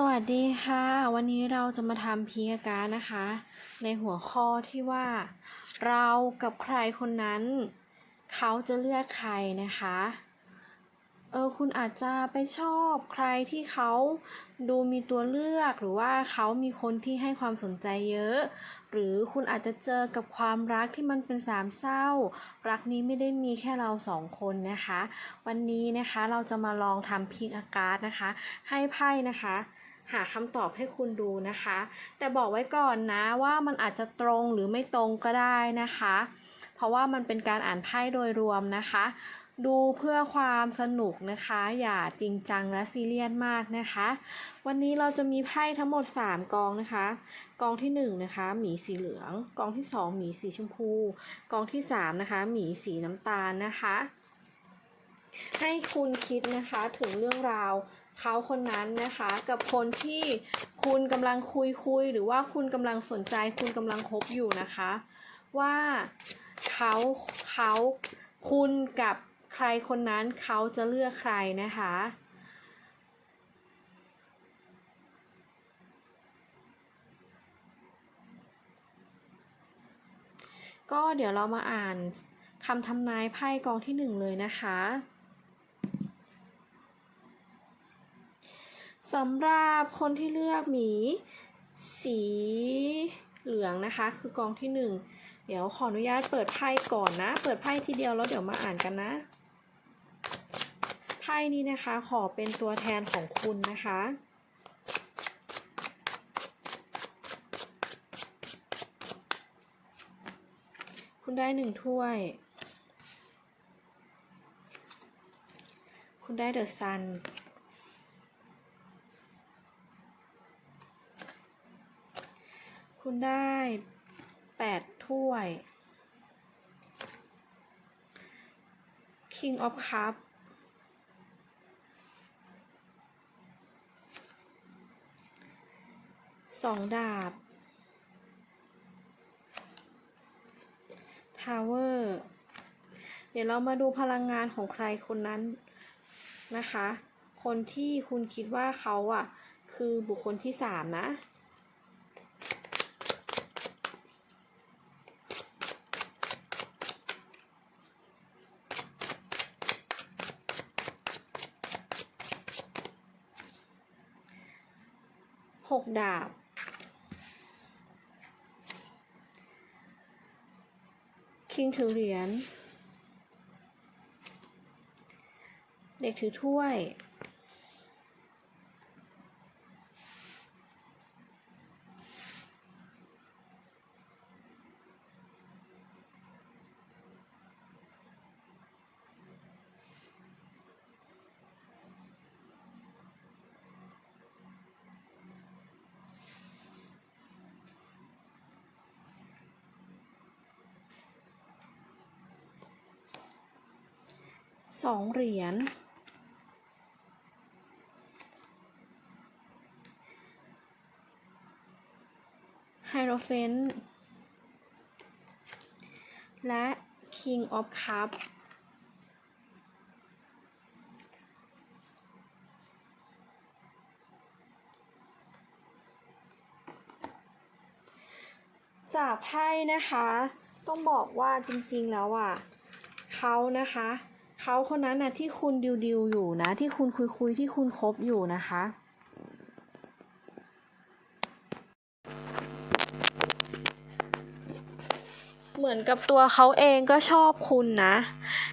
สวัสดีค่ะ วันนี้เราจะมาทำพีอาการดนะคะ ในหัวข้อที่ว่า เรากับใครคนนั้น เขาจะเลือกใครนะคะ เออคุณอาจจะไปชอบใครที่เขาดูมีตัวเลือกหรือว่าเขามีคนที่ให้ความสนใจเยอะ หรือคุณอาจจะเจอกับความรักที่มันเป็นสามเศร้า รักนี้ไม่ได้มีแค่เราสองคนนะคะ วันนี้นะคะเราจะมาลองทำพิกอาการดนะคะ ให้ไพ่นะคะ หาคำตอบให้คุณดูนะคะ แต่บอกไว้ก่อนนะว่ามันอาจจะตรงหรือไม่ตรงก็ได้นะคะ เพราะว่ามันเป็นการอ่านไพ่โดยรวมนะคะ ดูเพื่อความสนุกนะคะ อย่าจริงจังและซีเรียสมากนะคะ วันนี้เราจะมีไพ่ทั้งหมด 3 กองนะคะ กองที่1นะคะหมีสีเหลือง กองที่ 2 หมีสีชมพู กองที่3นะคะหมีสีน้ำตาลนะคะให้คุณคิดนะคะถึงเรื่องราว เขาคนนั้นนะคะ กับคนที่คุณกำลังคุยคุย หรือว่าคุณกำลังสนใจ คุณกำลังคบอยู่นะคะ ว่าเขาเขาคุณกับใครคนนั้นเขาจะเลือกใครนะคะก็เดี๋ยวเรามาอ่านคำทำนายไพ่กองที่หนึ่งเลยนะคะ สำหรับคนที่เลือกหมี สีเหลืองนะคะ คือกองที่หนึ่งเดี๋ยวขออนุญาตเปิดไพ่ก่อนนะ เปิดไพ่ทีเดียวแล้วเดี๋ยวมาอ่านกันนะไพ่นี้นะคะขอเป็นตัวแทนของคุณนะคะคุณได้หนึ่งถ้วย คุณได้เดอะซัน คุณได้แปดถ้วย King of Cup สองดาบทาวเวอร์เดี๋ยวเรามาดูพลังงานของใครคนนั้นนะคะ คนที่คุณคิดว่าเขาอะ คือบุคคลที่สามนะ ดาบ คิงถือเหรียญ เด็กถือถ้วย สองเหรียญไฮโรเฟนและ King of Cup จากไพ่นะคะ ต้องบอกว่าจริงๆแล้วอะเขานะคะ เขาคนนั้นนะที่คุณดิวดิวๆอยู่นะ ที่คุณคุยคุยๆที่คุณคบอยู่นะคะ เหมือนกับตัวเขาเองก็ชอบคุณนะ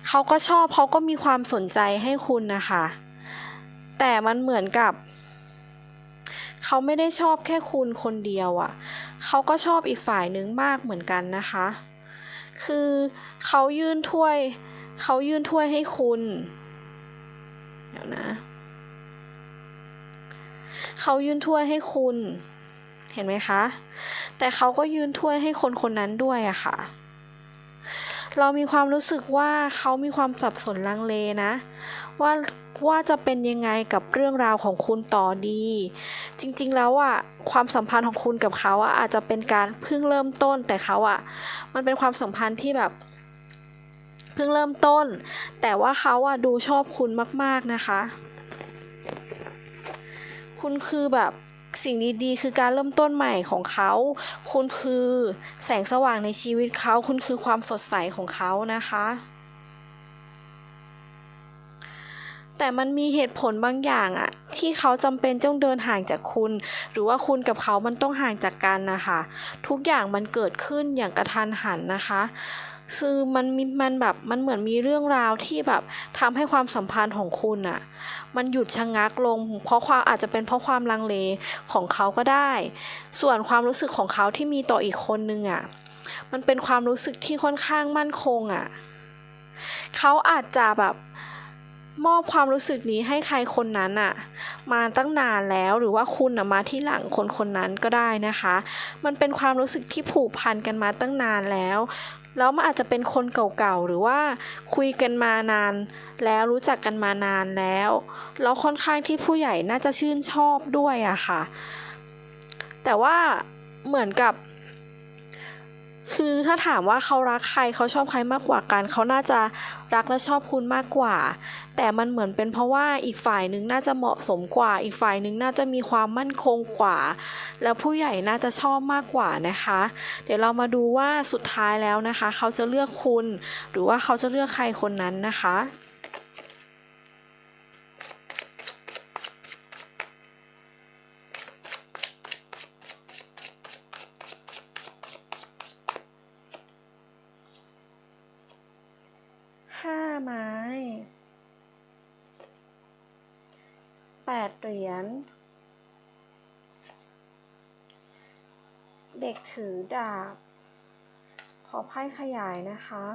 เขาก็ชอบเขาก็มีความสนใจให้คุณนะคะ แต่มันเหมือนกับเขาไม่ได้ชอบแค่คุณคนเดียวอะ่ะ เขาก็ชอบอีกฝ่ายนึงมากเหมือนกันนะคะ คือเขายื่นถ้วย เขายื่นถ้วยให้คุณ เดี๋ยวนะ เขายื่นถ้วยให้คุณ เห็นไหมคะ แต่เขาก็ยื่นถ้วยให้คนคนนั้นด้วยอะค่ะ เรามีความรู้สึกว่าเขามีความสับสนลังเลนะ ว่าว่าจะเป็นยังไงกับเรื่องราวของคุณต่อดี จริงๆแล้วอะความสัมพันธ์ของคุณกับเขาอะอาจจะเป็นการเพิ่งเริ่มต้นแต่เขาอะมันเป็นความสัมพันธ์ที่แบบ เพิ่งเริ่มต้น แต่ว่าเขาอะดูชอบคุณมาก ๆนะคะ คุณคือแบบสิ่งดีๆ คือการเริ่มต้นใหม่ของเขา คุณคือแสงสว่างในชีวิตเขา คุณคือความสดใสของเขานะคะ แต่มันมีเหตุผลบางอย่างอะที่เขาจำเป็นต้องเดินห่างจากคุณ หรือว่าคุณกับเขามันต้องห่างจากกันนะคะ ทุกอย่างมันเกิดขึ้นอย่างกระทันหันนะคะ คือมันมีมันแบบมันเหมือนมีเรื่องราวที่แบบทำให้ความสัมพันธ์ของคุณอะมันหยุดชะงักลง เพราะความอาจจะเป็นเพราะความลังเลของเขาก็ได้ ส่วนความรู้สึกของเขาที่มีต่ออีกคนนึงอะมันเป็นความรู้สึกที่ค่อนข้างมั่นคงอะเขาอาจจะแบบ มอบความรู้สึกนี้ให้ใครคนนั้นอะมาตั้งนานแล้วหรือว่าคุณอะมาที่หลังคนคนนั้นก็ได้นะคะ มันเป็นความรู้สึกที่ผูกพันกันมาตั้งนานแล้ว แล้วมันอาจจะเป็นคนเก่าๆหรือว่าคุยกันมานาน แล้วรู้จักกันมานานแล้วแล้วค่อนข้างที่ผู้ใหญ่น่าจะชื่นชอบด้วยอะค่ะ แต่ว่าเหมือนกับ คือถ้าถามว่าเขารักใครเขาชอบใครมากกว่ากันเขาน่าจะรักและชอบคุณมากกว่า แต่มันเหมือนเป็นเพราะว่าอีกฝ่ายหนึ่งน่าจะเหมาะสมกว่า อีกฝ่ายหนึ่งน่าจะมีความมั่นคงกว่า แล้วผู้ใหญ่น่าจะชอบมากกว่านะคะ เดี๋ยวเรามาดูว่าสุดท้ายแล้วนะคะ เขาจะเลือกคุณ หรือว่าเขาจะเลือกใครคนนั้นนะคะ ห้าไม้ แปด เหรียญ เด็กถือดาบ ขอไพ่ขยายนะคะ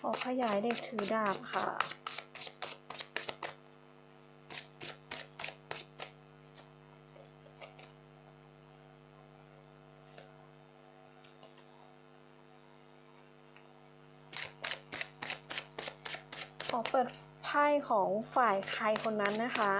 ขอขยายเด็กถือดาบค่ะขอเปิด พ่ของฝ่ายใครคนนั้นนะคะ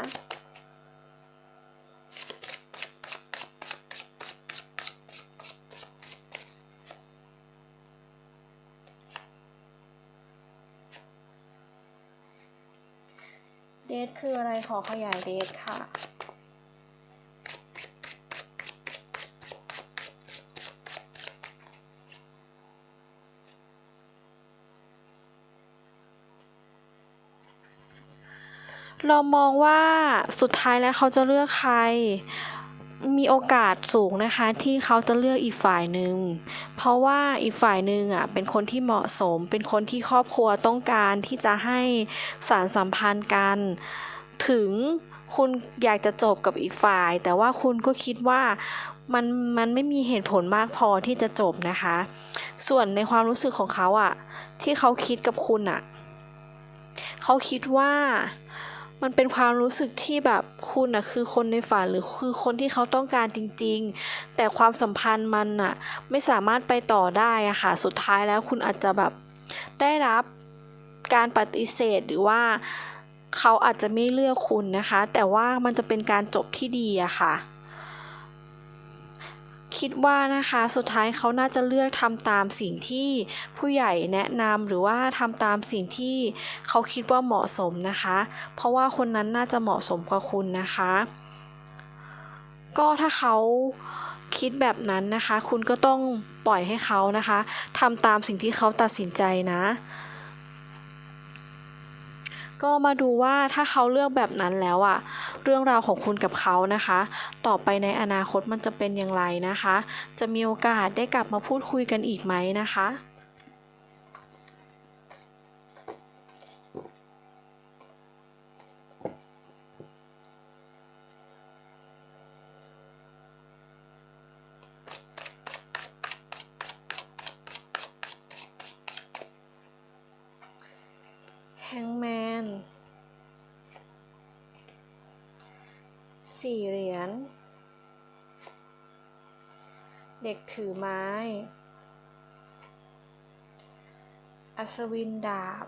เดทคืออะไรขอขยายเดทค่ะ เรามองว่าสุดท้ายแล้วเขาจะเลือกใคร มีโอกาสสูงนะคะ ที่เขาจะเลือกอีกฝ่ายหนึ่ง เพราะว่าอีกฝ่ายหนึ่งอะเป็นคนที่เหมาะสม เป็นคนที่ครอบครัวต้องการที่จะให้สารสัมพันธ์กัน ถึงคุณอยากจะจบกับอีกฝ่าย แต่ว่าคุณก็คิดว่ามันมันไม่มีเหตุผลมากพอที่จะจบนะคะ ส่วนในความรู้สึกของเขาอะ ที่เขาคิดกับคุณอะ เขาคิดว่า มันเป็นความรู้สึกที่แบบคุณน่ะคือคนในฝันหรือคือคนที่เขาต้องการจริง ๆ แต่ความสัมพันธ์มันน่ะไม่สามารถไปต่อได้อะค่ะ สุดท้ายแล้วคุณอาจจะแบบได้รับการปฏิเสธหรือว่าเขาอาจจะไม่เลือกคุณนะคะ แต่ว่ามันจะเป็นการจบที่ดีอะค่ะ คิดว่านะคะสุดท้ายเขาน่าจะเลือกทำตามสิ่งที่ผู้ใหญ่แนะนำหรือว่าทำตามสิ่งที่เขาคิดว่าเหมาะสมนะคะ เพราะว่าคนนั้นน่าจะเหมาะสมกว่าคุณนะคะ ก็ถ้าเขาคิดแบบนั้นนะคะ คุณก็ต้องปล่อยให้เขานะคะทำตามสิ่งที่เขาตัดสินใจนะ ก็มาดูว่าถ้าเขาเลือกแบบนั้นแล้วอะเรื่องราวของคุณกับเขานะคะ ต่อไปในอนาคตมันจะเป็นอย่างไรนะคะ จะมีโอกาสได้กลับมาพูดคุยกันอีกไหมนะคะ สี่เหรียญ เด็กถือไม้ อัศวินดาบ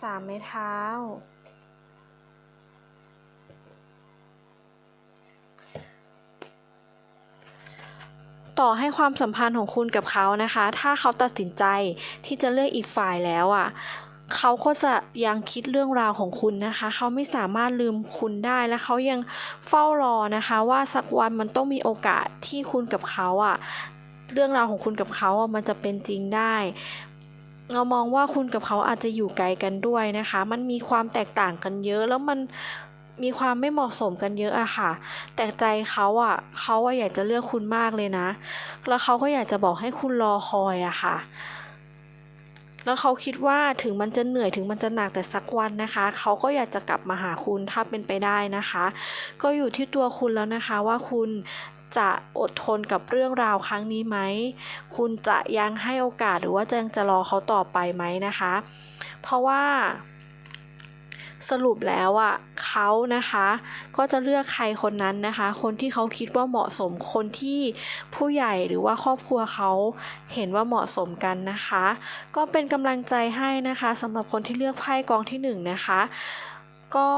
สามไม้เท้า ต่อให้ความสัมพันธ์ของคุณกับเขานะคะ ถ้าเขาตัดสินใจที่จะเลือกอีกฝ่ายแล้วอะเขาก็จะยังคิดเรื่องราวของคุณนะคะ เขาไม่สามารถลืมคุณได้และเขายังเฝ้ารอนะคะ ว่าสักวันมันต้องมีโอกาสที่คุณกับเขาอะเรื่องราวของคุณกับเขาอะมันจะเป็นจริงได้เรามองว่าคุณกับเขาอาจจะอยู่ไกลกันด้วยนะคะ มันมีความแตกต่างกันเยอะแล้วมัน มีความไม่เหมาะสมกันเยอะอะค่ะ แต่ใจเขาอะเขาอะอยากจะเลือกคุณมากเลยนะ แล้วเขาก็อยากจะบอกให้คุณรอคอยอะค่ะ แล้วเขาคิดว่าถึงมันจะเหนื่อยถึงมันจะหนักแต่สักวันนะคะ เขาก็อยากจะกลับมาหาคุณถ้าเป็นไปได้นะคะ ก็อยู่ที่ตัวคุณแล้วนะคะว่าคุณจะอดทนกับเรื่องราวครั้งนี้ไหม คุณจะยังให้โอกาสหรือว่าจะยังจะรอเขาต่อไปไหมนะคะ เพราะว่าสรุปแล้วอะ เขานะคะ ก็จะเลือกใครคนนั้นนะคะ คนที่เขาคิดว่าเหมาะสมคนที่ผู้ใหญ่หรือว่าครอบครัวเขาเห็นว่าเหมาะสมกันนะคะ ก็เป็นกำลังใจให้นะคะสำหรับคนที่เลือกไพ่กองที่หนึ่งนะคะ ก็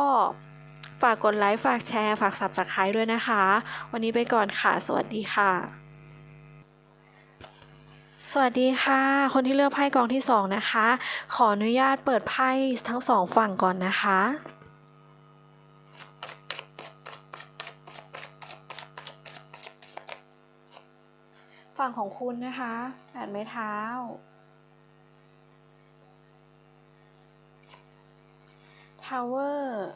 ฝากกดไลค์ ฝากแชร์ ฝาก subscribe ด้วยนะคะ วันนี้ไปก่อนค่ะ สวัสดีค่ะ สวัสดีค่ะ คนที่เลือกไพ่กองที่สองนะคะ ขออนุญาตเปิดไพ่ทั้งสองฝั่งก่อนนะคะ ฝั่งของคุณนะคะแปดไม้เท้า ทาวเวอร์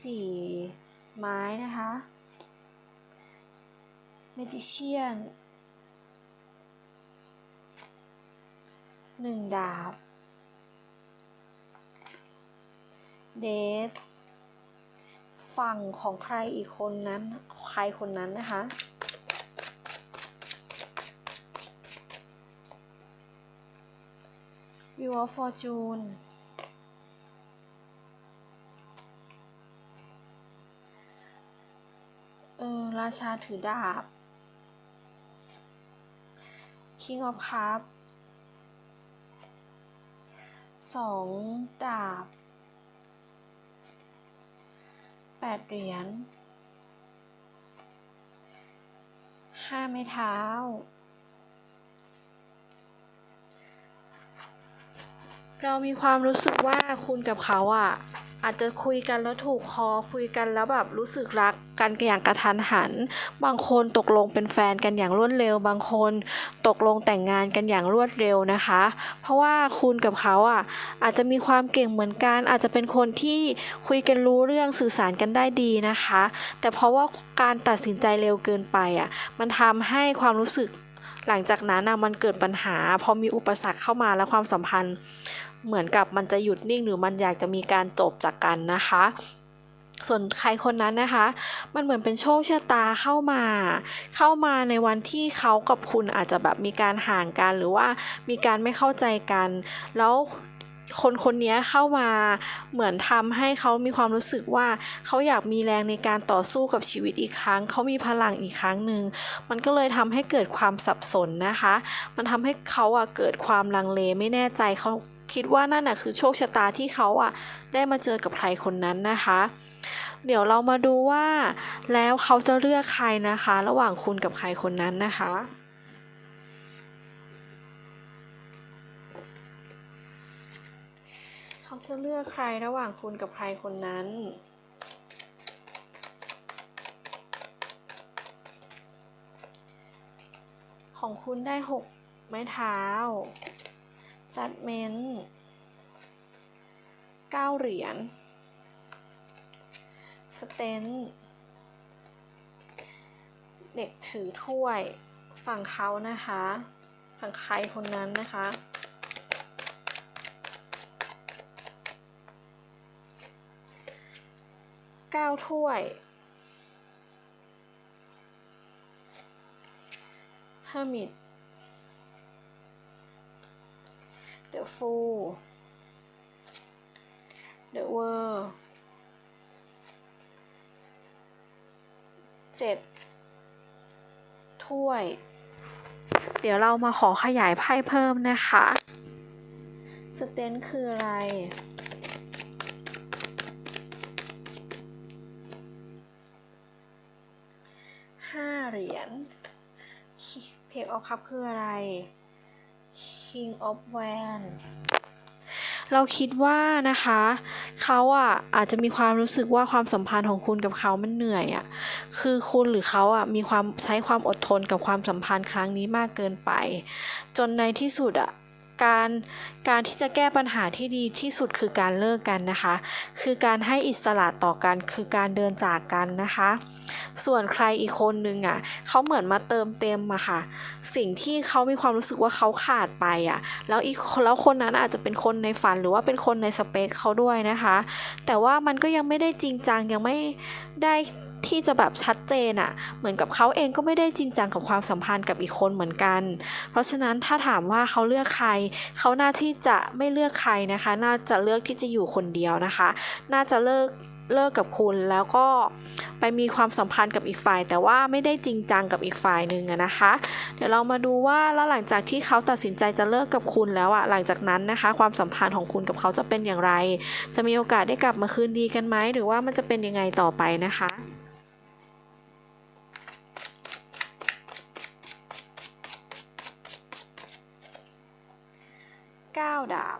สี่ไม้นะคะเมจิเชียนหนึ่งดาบ เดทฝั่งของใครอีกคนนั้น ใครคนนั้นนะคะวิวออฟฟอร์จูนเออราชาถือดาบ King of Cup สองดาบแปดเหรียญ ห้าไม้เท้า เรามีความรู้สึกว่าคุณกับเขาอะ อาจจะคุยกันแล้วถูกคอคุยกันแล้วแบบรู้สึกรักกันอย่างกระทันหัน บางคนตกลงเป็นแฟนกันอย่างรวดเร็ว บางคนตกลงแต่งงานกันอย่างรวดเร็วนะคะ เพราะว่าคุณกับเขาอะอาจจะมีความเก่งเหมือนกัน อาจจะเป็นคนที่คุยกันรู้เรื่องสื่อสารกันได้ดีนะคะ แต่เพราะว่าการตัดสินใจเร็วเกินไปอะมันทำให้ความรู้สึกหลังจากนั้นอะมันเกิดปัญหา พอมีอุปสรรคเข้ามาแล้วความสัมพันธ์ เหมือนกับมันจะหยุดนิ่งหรือมันอยากจะมีการจบจากกันนะคะ ส่วนใครคนนั้นนะคะ มันเหมือนเป็นโชคชะตาเข้ามา เข้ามาในวันที่เขากับคุณอาจจะแบบมีการห่างกันหรือว่ามีการไม่เข้าใจกัน แล้วคนคนนี้เข้ามาเหมือนทำให้เขามีความรู้สึกว่าเขาอยากมีแรงในการต่อสู้กับชีวิตอีกครั้ง เขามีพลังอีกครั้งหนึ่งมันก็เลยทำให้เกิดความสับสนนะคะ มันทำให้เขาอะเกิดความลังเลไม่แน่ใจเขา คิดว่านั่นน่ะคือโชคชะตาที่เขาอะได้มาเจอกับใครคนนั้นนะคะ เดี๋ยวเรามาดูว่า แล้วเขาจะเลือกใครนะคะ ระหว่างคุณกับใครคนนั้นนะคะเขาจะเลือกใครระหว่างคุณกับใครคนนั้น ของคุณได้หกไม้เท้า จัดเมนเก้าเหรียญสเตนเด็กถือถ้วยฝั่งเขานะคะ ฝั่งใครคนนั้นนะคะเก้าถ้วยเฮอร์มิต the fool the world เจ็ดถ้วย เดี๋ยวเรามาขอขยายไพ่เพิ่มนะคะ สเตนคืออะไร ห้าเหรียญเพกออคัพคืออะไร King of Wands เราคิดว่านะคะเขาอะอาจจะมีความรู้สึกว่าความสัมพันธ์ของคุณกับเขามันเหนื่อยอะคือคุณหรือเขาอะมีความใช้ความอดทนกับความสัมพันธ์ครั้งนี้มากเกินไป จนในที่สุดอะการการที่จะแก้ปัญหาที่ดีที่สุดคือการเลิกกันนะคะ คือการให้อิสระต่อกันคือการเดินจากกันนะคะ ส่วนใครอีกคนนึงอะเขาเหมือนมาเติมเต็มอะค่ะ สิ่งที่เขามีความรู้สึกว่าเขาขาดไปอะ แล้วอีกแล้วคนนั้นอาจจะเป็นคนในฝันหรือว่าเป็นคนในสเปคเขาด้วยนะคะ แต่ว่ามันก็ยังไม่ได้จริงจังยังไม่ได้ที่จะแบบชัดเจนอะเหมือนกับเขาเองก็ไม่ได้จริงจังกับความสัมพันธ์กับอีกคนเหมือนกัน เพราะฉะนั้นถ้าถามว่าเขาเลือกใคร เขาน่าที่จะไม่เลือกใครนะคะ น่าจะเลือกที่จะอยู่คนเดียวนะคะ น่าจะเลิก เลิกกับคุณแล้วก็ไปมีความสัมพันธ์กับอีกฝ่าย แต่ว่าไม่ได้จริงจังกับอีกฝ่ายหนึ่งนะคะ เดี๋ยวเรามาดูว่าแล้วหลังจากที่เขาตัดสินใจจะเลิกกับคุณแล้วอะหลังจากนั้นนะคะ ความสัมพันธ์ของคุณกับเขาจะเป็นอย่างไร จะมีโอกาสได้กลับมาคืนดีกันไหมหรือว่ามันจะเป็นยังไงต่อไปนะคะเก้าดาบ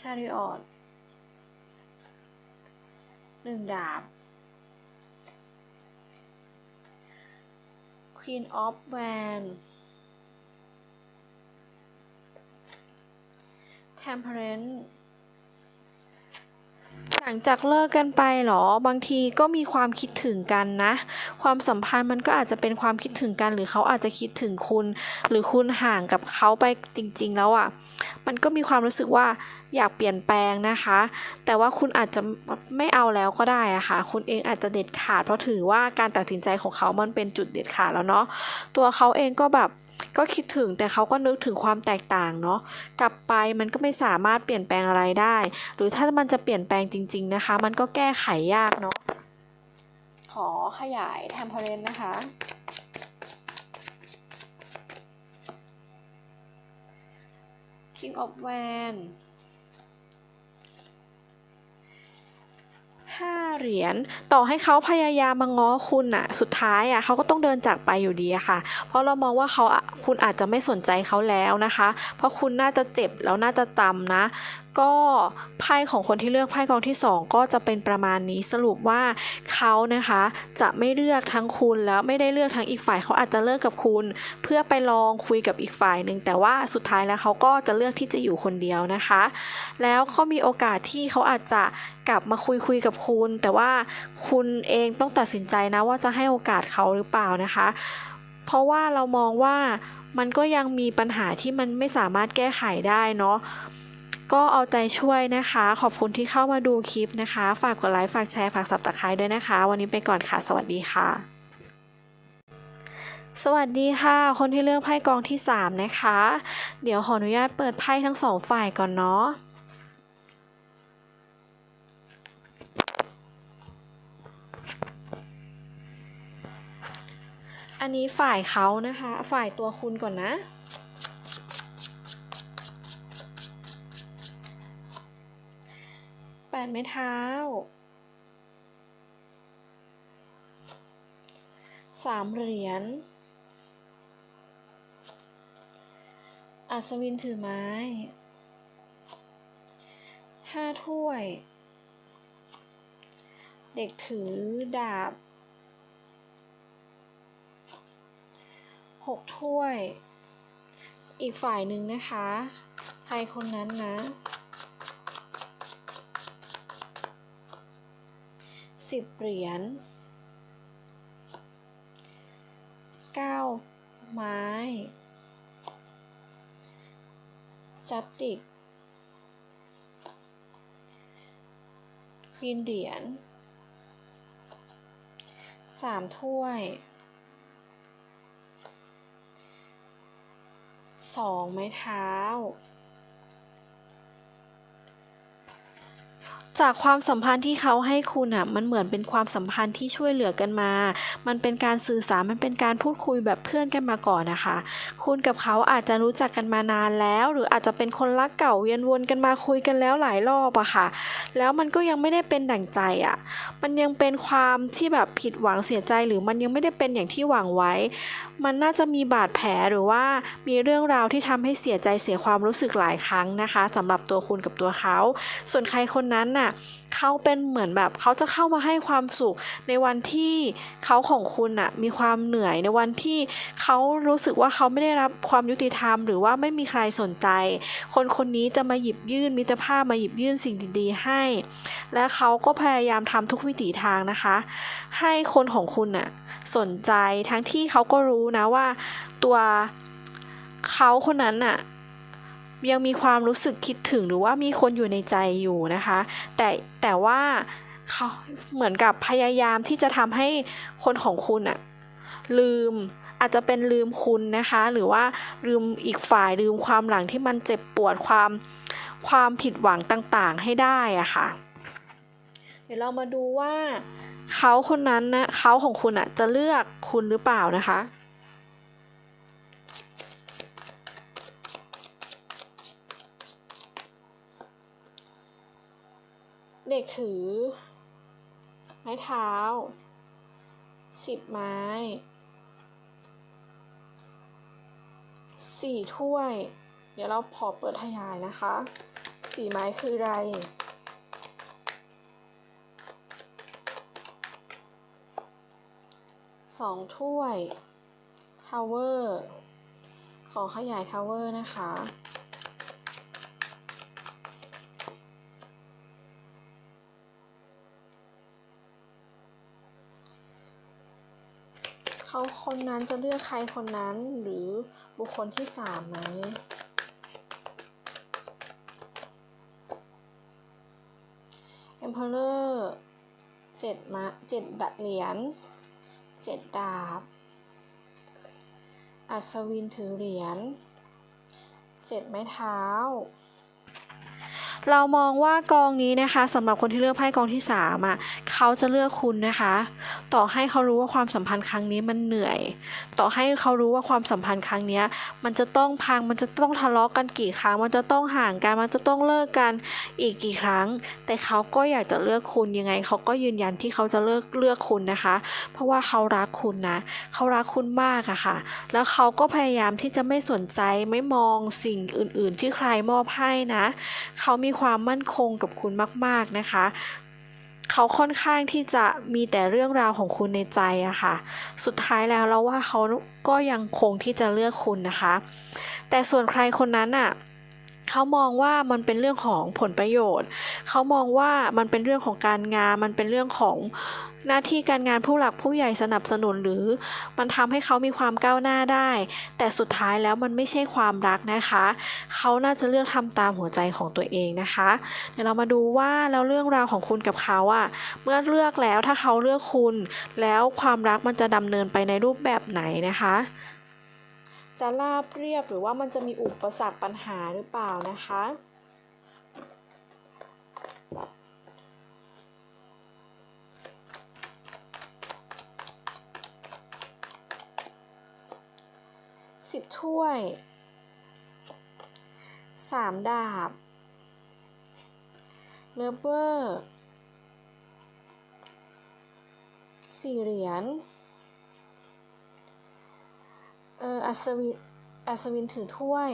ชาริออต หนึ่งดาบ Queen of Wands Temperance หลังจากเลิกกันไปหรอ บางทีก็มีความคิดถึงกันนะ ความสัมพันธ์มันก็อาจจะเป็นความคิดถึงกัน หรือเขาอาจจะคิดถึงคุณ หรือคุณห่างกับเขาไปจริง ๆ แล้วอะ่ะ มันก็มีความรู้สึกว่าอยากเปลี่ยนแปลงนะคะ แต่ว่าคุณอาจจะไม่เอาแล้วก็ได้อะค่ะ คุณเองอาจจะเด็ดขาดเพราะถือว่าการตัดสินใจของเขามันเป็นจุดเด็ดขาดแล้วเนาะ ตัวเขาเองก็แบบก็คิดถึงแต่เขาก็นึกถึงความแตกต่างเนาะกลับไปมันก็ไม่สามารถเปลี่ยนแปลงอะไรได้ หรือถ้ามันจะเปลี่ยนแปลงจริง ๆนะคะ มันก็แก้ไขยากเนาะขอขยาย temperance นะคะ King of Van ห้าเหรียญต่อให้เขาพยายามมาง้อคุณอะสุดท้ายอะเขาก็ต้องเดินจากไปอยู่ดีอะค่ะ เพราะเรามองว่าเขาคุณอาจจะไม่สนใจเขาแล้วนะคะ เพราะคุณน่าจะเจ็บแล้วน่าจะจำนะ ก็ไพ่ของคนที่เลือกไพ่กองที่ 2 ก็จะเป็นประมาณนี้สรุปว่าเขานะคะจะไม่เลือกทั้งคุณแล้วไม่ได้เลือกทั้งอีกฝ่ายเขาอาจจะเลิกกับคุณ เพื่อไปลองคุยกับอีกฝ่ายหนึ่งแต่ว่าสุดท้ายแล้วเขาก็จะเลือกที่จะอยู่คนเดียวนะคะ แล้วก็มีโอกาสที่เขาอาจจะกลับมาคุยคุยกับคุณ แต่ว่าคุณเองต้องตัดสินใจนะว่าจะให้โอกาสเขาหรือเปล่านะคะ เพราะว่าเรามองว่ามันก็ยังมีปัญหาที่มันไม่สามารถแก้ไขได้เนาะ ก็เอาใจช่วยนะคะ ขอบคุณที่เข้ามาดูคลิปนะคะ ฝากกดไลค์ ฝากแชร์ ฝากสับตะไคร้ด้วยนะคะ วันนี้ไปก่อนค่ะ สวัสดีค่ะ สวัสดีค่ะ คนที่เลือกไพ่กองที่ 3 นะคะ เดี๋ยวขออนุญาตเปิดไพ่ทั้งสองฝ่ายก่อนเนาะอันนี้ฝ่ายเขานะคะ ฝ่ายตัวคุณก่อนนะ แป ดไม้เท้า สามเหรียญ อัศวินถือไม้ ห้าถ้วย เด็กถือดาบ หกถ้วย อีกฝ่ายหนึ่งนะคะ ใครคนนั้นนะ สิบเหรียญเก้าไม้จัตติกควีนเหรียญสามถ้วยสองไม้เท้า จากความสัมพันธ์ที่เขาให้คุณอะมันเหมือนเป็นความสัมพันธ์ที่ช่วยเหลือกันมา มันเป็นการสื่อสารมันเป็นการพูดคุยแบบเพื่อนกันมาก่อนนะคะ คุณกับเขาอาจจะรู้จักกันมานานแล้ว หรืออาจจะเป็นคนรักเก่าเวียนวนกันมาคุยกันแล้วหลายรอบอะค่ะ แล้วมันก็ยังไม่ได้เป็นดั่งใจอะมันยังเป็นความที่แบบผิดหวังเสียใจหรือมันยังไม่ได้เป็นอย่างที่หวังไว้ มันน่าจะมีบาดแผลหรือว่ามีเรื่องราวที่ทำให้เสียใจเสียความรู้สึกหลายครั้งนะคะสำหรับตัวคุณกับตัวเขา ส่วนใครคนนั้นน่ะเขาเป็นเหมือนแบบเขาจะเข้ามาให้ความสุขในวันที่เขาของคุณน่ะมีความเหนื่อยในวันที่เขารู้สึกว่าเขาไม่ได้รับความยุติธรรม หรือว่าไม่มีใครสนใจ คนคนนี้จะมาหยิบยื่นมิตรภาพมาหยิบยื่นสิ่งดีๆให้ และเขาก็พยายามทำทุกวิถีทางนะคะ ให้คนของคุณน่ะสนใจทั้งที่เขาก็รู้นะว่าตัวเขาคนนั้นน่ะ ยังมีความรู้สึกคิดถึงหรือว่ามีคนอยู่ในใจอยู่นะคะ แต่แต่ว่าเขาเหมือนกับพยายามที่จะทำให้คนของคุณอะลืมอาจจะเป็นลืมคุณนะคะ หรือว่าลืมอีกฝ่ายลืมความหลังที่มันเจ็บปวดความความผิดหวังต่างๆให้ได้อะค่ะ เดี๋ยวเรามาดูว่าเขาคนนั้นนะเขาของคุณอะจะเลือกคุณหรือเปล่านะคะ เด็กถือ ไม้เท้าสิบไม้สี่ถ้วย เดี๋ยวเราพอเปิดทยายนะคะสี่ไม้คืออะไรสองถ้วยทาวเวอร์ขอขยายทาวเวอร์นะคะ เขาคนนั้นจะเลือกใครคนนั้นหรือบุคคลที่สามไหม Emperor เอร์เจ็ดมะเจ็ดดัดเหรียญเจ็ดดาบ อัศวินถือเหรียญเจ็ดไม้เท้าเรามองว่ากองนี้นะคะสำหรับคนที่เลือกไพ่กองที่สามอะเขาจะเลือกคุณนะคะ ต่อให้เขารู้ว่าความสัมพันธ์ครั้งนี้มันเหนื่อย ต่อให้เขารู้ว่าความสัมพันธ์ครั้งนี้มันจะต้องพังมันจะต้องทะเลาะกันกี่ครั้ง มันจะต้องห่างกันมันจะต้องเลิกกันอีกกี่ครั้ง แต่เขาก็อยากจะเลือกคุณยังไง เขาก็ยืนยันที่เขาจะเลือกเลือกคุณนะคะ เพราะว่าเขารักคุณนะเขารักคุณมากอะค่ะ แล้วเขาก็พยายามที่จะไม่สนใจไม่มองสิ่งอื่น ๆ ที่ใครมอบให้นะ เขามีความมั่นคงกับคุณมาก ๆนะคะ เขาค่อนข้างที่จะมีแต่เรื่องราวของคุณในใจอะค่ะ สุดท้ายแล้วเราว่าเขาก็ยังคงที่จะเลือกคุณนะคะ แต่ส่วนใครคนนั้นอะ เขามองว่ามันเป็นเรื่องของผลประโยชน์ เขามองว่ามันเป็นเรื่องของการงาน มันเป็นเรื่องของหน้าที่การงานผู้หลักผู้ใหญ่สนับสนุนหรือ มันทำให้เขามีความก้าวหน้าได้ แต่สุดท้ายแล้วมันไม่ใช่ความรักนะคะ เขาน่าจะเลือกทำตามหัวใจของตัวเองนะคะ เดี๋ยวเรามาดูว่าแล้วเรื่องราวของคุณกับเขาอะเมื่อเลือกแล้วถ้าเขาเลือกคุณ แล้วความรักมันจะดำเนินไปในรูปแบบไหนนะคะ จะราบเรียบหรือว่ามันจะมีอุปสรรคปัญหาหรือเปล่านะคะ สิบถ้วย สามดาบ เลเวอร์ สี่เหรียญ เอออัศวินอัศวินถือถ้วย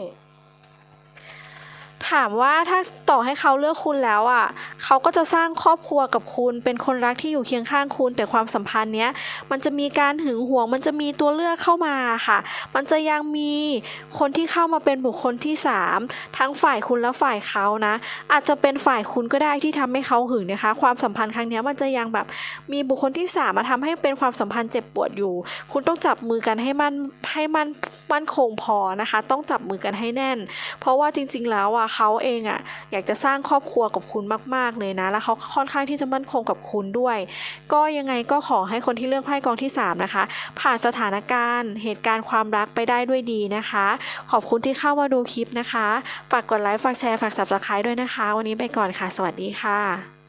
ถามว่าถ้าต่อให้เขาเลือกคุณแล้วอะเขาก็จะสร้างครอบครัวกับคุณ เป็นคนรักที่อยู่เคียงข้างคุณ แต่ความสัมพันธ์เนี้ยมันจะมีการหึงหวง มันจะมีตัวเลือกเข้ามาค่ะ มันจะยังมีคนที่เข้ามาเป็นบุคคลที่สามทั้งฝ่ายคุณและฝ่ายเขานะ อาจจะเป็นฝ่ายคุณก็ได้ที่ทำให้เขาหึงนะคะ ความสัมพันธ์ครั้งเนี้ยมันจะยังแบบมีบุคคลที่สามมาทำให้เป็นความสัมพันธ์เจ็บปวดอยู่ คุณต้องจับมือกันให้มันให้มันมั่นคงพอนะคะ ต้องจับมือกันให้แน่น เพราะว่าจริง ๆ แล้วอะเขาเองอะอยากจะสร้างครอบครัวกับคุณมาก ๆ เลยนะ แล้วเขาค่อนข้างที่จะมั่นคงกับคุณด้วย ก็ยังไงก็ขอให้คนที่เลือกไพ่กองที่ 3 นะคะ ผ่านสถานการณ์ เหตุการณ์ความรักไปได้ด้วยดีนะคะ ขอบคุณที่เข้ามาดูคลิปนะคะ ฝากกดไลค์ ฝากแชร์ ฝาก subscribe ด้วยนะคะ วันนี้ไปก่อนค่ะ สวัสดีค่ะ